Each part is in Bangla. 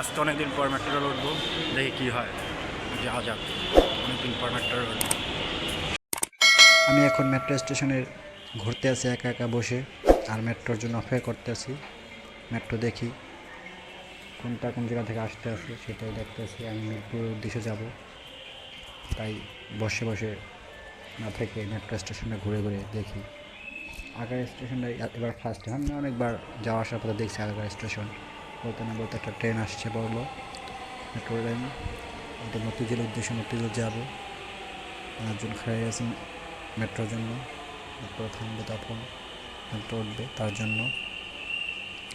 আজকে অনেকদিন পর মেট্রো রেল উঠবো, দেখি কী হয়। যাওয়া যাক, অনেকদিন পর মেট্রো রেল আমি এখন মেট্রো স্টেশনের ঘুরতে আছি, একা একা বসে, আর মেট্রোর জন্য অপেক্ষা করতে আছি। মেট্রো দেখি, কোনটা কোন জায়গা থেকে আসতে আছে সেটাই দেখতেছি। আমি মিরপুরের উদ্দেশ্যে যাব, তাই বসে বসে না থেকে মেট্রো স্টেশনে ঘুরে ঘুরে দেখি। আগার স্টেশনটা এবার ফার্স্ট আমি অনেকবার যাওয়া আসার পথে দেখছি আগার স্টেশন বলতে না বলতে একটা ট্রেন আসছে বলল মেট্রো ট্রেন এটা মতিঝিল উদ্দেশ্যে মতিঝিল যাবে। একজন খাই আছে মেট্রোর জন্য মেট্রো থামবে তখন মেট্রো উঠবে, তার জন্য।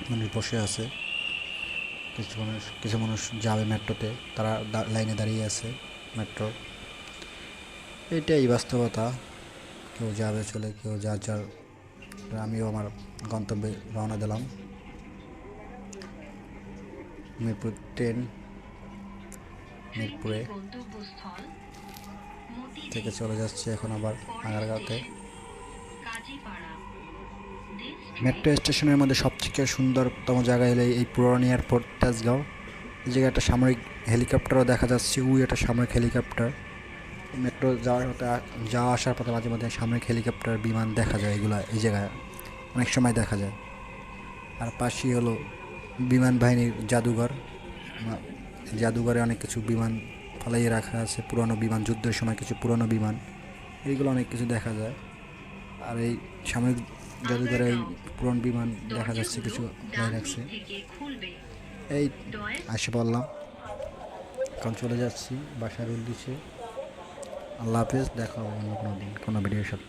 মানুষ বসে আছে। কিছু মানুষ কিছু মানুষ যাবে মেট্রোতে তারা লাইনে দাঁড়িয়ে আছে মেট্রো এটাই বাস্তবতা। কেউ যাবে চলে, কেউ যার যার, আমিও আমার গন্তব্যে রওনা দিলাম। মিরপুর ট্রেন মিরপুরে থেকে চলে যাচ্ছে এখন আবার আগারগাঁওতে। মেট্রো স্টেশনের মধ্যে সবথেকে সুন্দরতম জায়গা হলো এই পুরানি এয়ারপোর্ট, তেজগাঁও। এই জায়গায় একটা সামরিক হেলিকপ্টারও দেখা যাচ্ছে ওই একটা সামরিক হেলিকপ্টার। মেট্রো যাওয়ার যাওয়া আসার পথে মাঝে মাঝে সামরিক হেলিকপ্টার বিমান দেখা যায় এগুলো, এই জায়গায় অনেক সময় দেখা যায়। আর পাশেই হলো বিমান বাহিনীর জাদুঘর। জাদুঘরে অনেক কিছু বিমান ফালাইয়ে রাখা আছে, পুরনো বিমান, যুদ্ধের সময় কিছু পুরনো বিমান। এইগুলো অনেক কিছু দেখা যায়। আর এই সামরিক জাদুঘরে এই পুরনো বিমান দেখা যাচ্ছে, কিছু রাখছে এই আসে পড়লাম এখন চলে যাচ্ছি বাসার উদ্দেশ্যে আল্লাহ হাফেজ, দেখা হবে অন্য কোনো দিন, কোনো ভিডিওর সাথে।